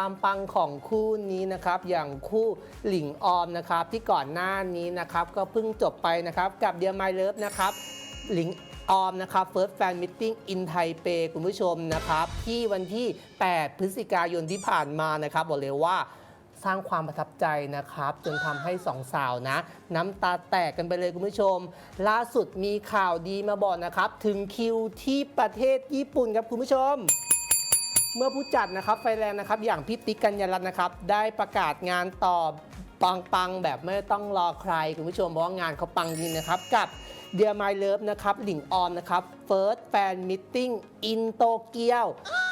ความปังของคู่นี้นะครับ อย่างคู่หลิงออมนะครับ ที่ก่อนหน้านี้นะครับ ก็เพิ่งจบไปนะครับ กับเดียร์ไม y เลิฟนะครับหลิงออมนะครับ First Fan Meeting in Taipei คุณผู้ชมนะครับ ที่วันที่ 8 พฤศจิกายนที่ผ่านมานะครับ บอกเลยว่าสร้างความประทับใจนะครับ จนทำให้สองสาวนะ น้ำตาแตกกันไปเลยคุณผู้ชม ล่าสุดมีข่าวดีมาบอกนะครับ ถึงคิวที่ประเทศญี่ปุ่นครับคุณผู้ชม เมื่อผู้จัดนะครับไฟแรงนะครับ อย่างพี่ติ๊กกัญญารัตน์นะครับ ได้ประกาศงานต่อปังๆ แบบไม่ต้องรอใครคุณผู้ชมเพราะว่างานเขาปังจริงนะครับ กับเดีย My Love นะครับหลิงออมนะครับ First Fan Meeting in Tokyo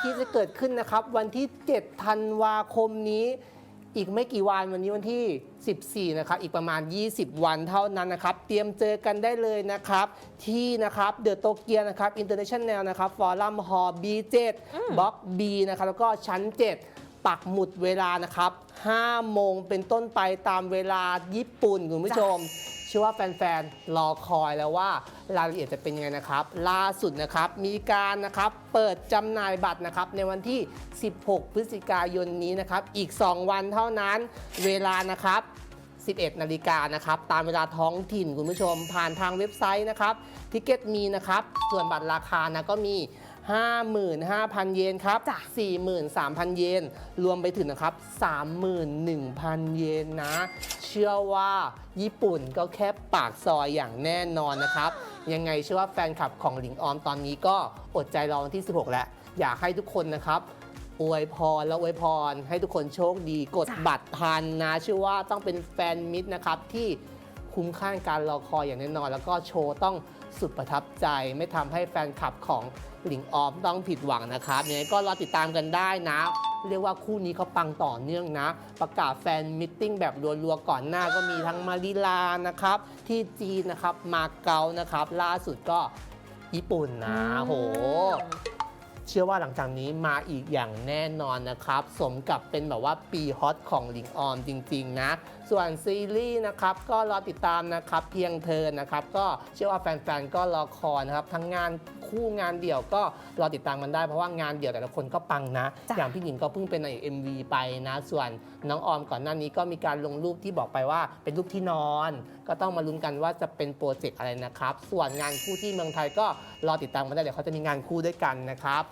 ที่จะเกิดขึ้นนะครับ วันที่ 7 ธันวาคมนี้ อีกไม่กี่วันวันนี้วันที่ 14 นะครับ อีกประมาณ 20 วันเท่านั้นนะครับ เตรียมเจอกันได้เลยนะครับ ที่นะครับเดอะโตเกียนะครับ International นะครับฟอรัมฮอล B7 บล็อก B นะครับ แล้วก็ชั้น 7 ปักหมุดเวลานะครับ5โมงเป็นต้นไปตามเวลาญี่ปุ่นคุณผู้ชมเชื่อว่าแฟนๆ รอคอยแล้วว่ารายละเอียดจะเป็นยังไงนะครับ ล่าสุดนะครับมีการนะครับเปิดจำหน่ายบัตรนะครับในวันที่ 16 พฤศจิกายนนี้นะครับอีก 2 วันเท่านั้นเวลานะครับ11 นาฬิกานะครับ ตามเวลาท้องถิ่นคุณผู้ชมผ่านทางเว็บไซต์นะครับทิเก็ตมีนะครับ ส่วนบัตรราคานะก็มี 55,000 เยนครับจ้ะ43,000 เยน รวมไปถึงนะครับ 31,000 เยนนะ เชื่อว่าญี่ปุ่นก็แค่ปากซอยอย่างแน่นอนนะครับ ยังไงเชื่อว่าแฟนคลับของหลิงออมตอนนี้ก็อดใจรอวันที่ 16 แล้ว อยากให้ทุกคนนะครับอวยพรและอวยพรให้ทุกคนโชคดีกดจ้ะบัตรทันนะเชื่อว่าต้องเป็นแฟนมิตรนะครับที่ คุ้มค่าการรอคอยอย่างแน่นอน แล้วก็โชว์ต้องสุดประทับใจ ไม่ทำให้แฟนคลับของหลิงออมต้องผิดหวังนะครับยังไงก็รอติดตามกันได้นะ เรียกว่าคู่นี้เขาปังต่อเนื่องนะ ประกาศแฟนมิทติ้งแบบรัวๆก่อนหน้าก็มีทั้งมาริลานะครับ ที่จีนนะครับ มาเก๊านะครับ ล่าสุดก็ญี่ปุ่นนะโหเชื่อว่าหลังจากนี้มาอีกอย่างแน่นอนนะครับ สมกับเป็นแบบว่าปีฮอตของหลิงออมจริง ๆ นะ ส่วนซีรีส์นะครับก็รอติดตามนะครับเพียงเธอนะครับก็เชื่อว่าแฟนๆก็รอคอยนะครับทั้งงานคู่งานเดี่ยวก็รอติดตามกันได้เพราะว่างานเดี่ยวแต่ละคนก็ปังนะ จ้ะ อย่างพี่หญิงก็เพิ่งเป็นในเอ็มวีไปนะ ส่วนน้องออมก่อนหน้านี้ก็มีการลงรูปที่บอกไปว่าเป็นรูปที่นอน ก็ต้องมาลุ้นกันว่าจะเป็นโปรเจกต์อะไรนะครับ ส่วนงานคู่ที่เมืองไทยก็รอติดตามกันได้เดี๋ยวเขาจะมีงานคู่ด้วยกันนะครับ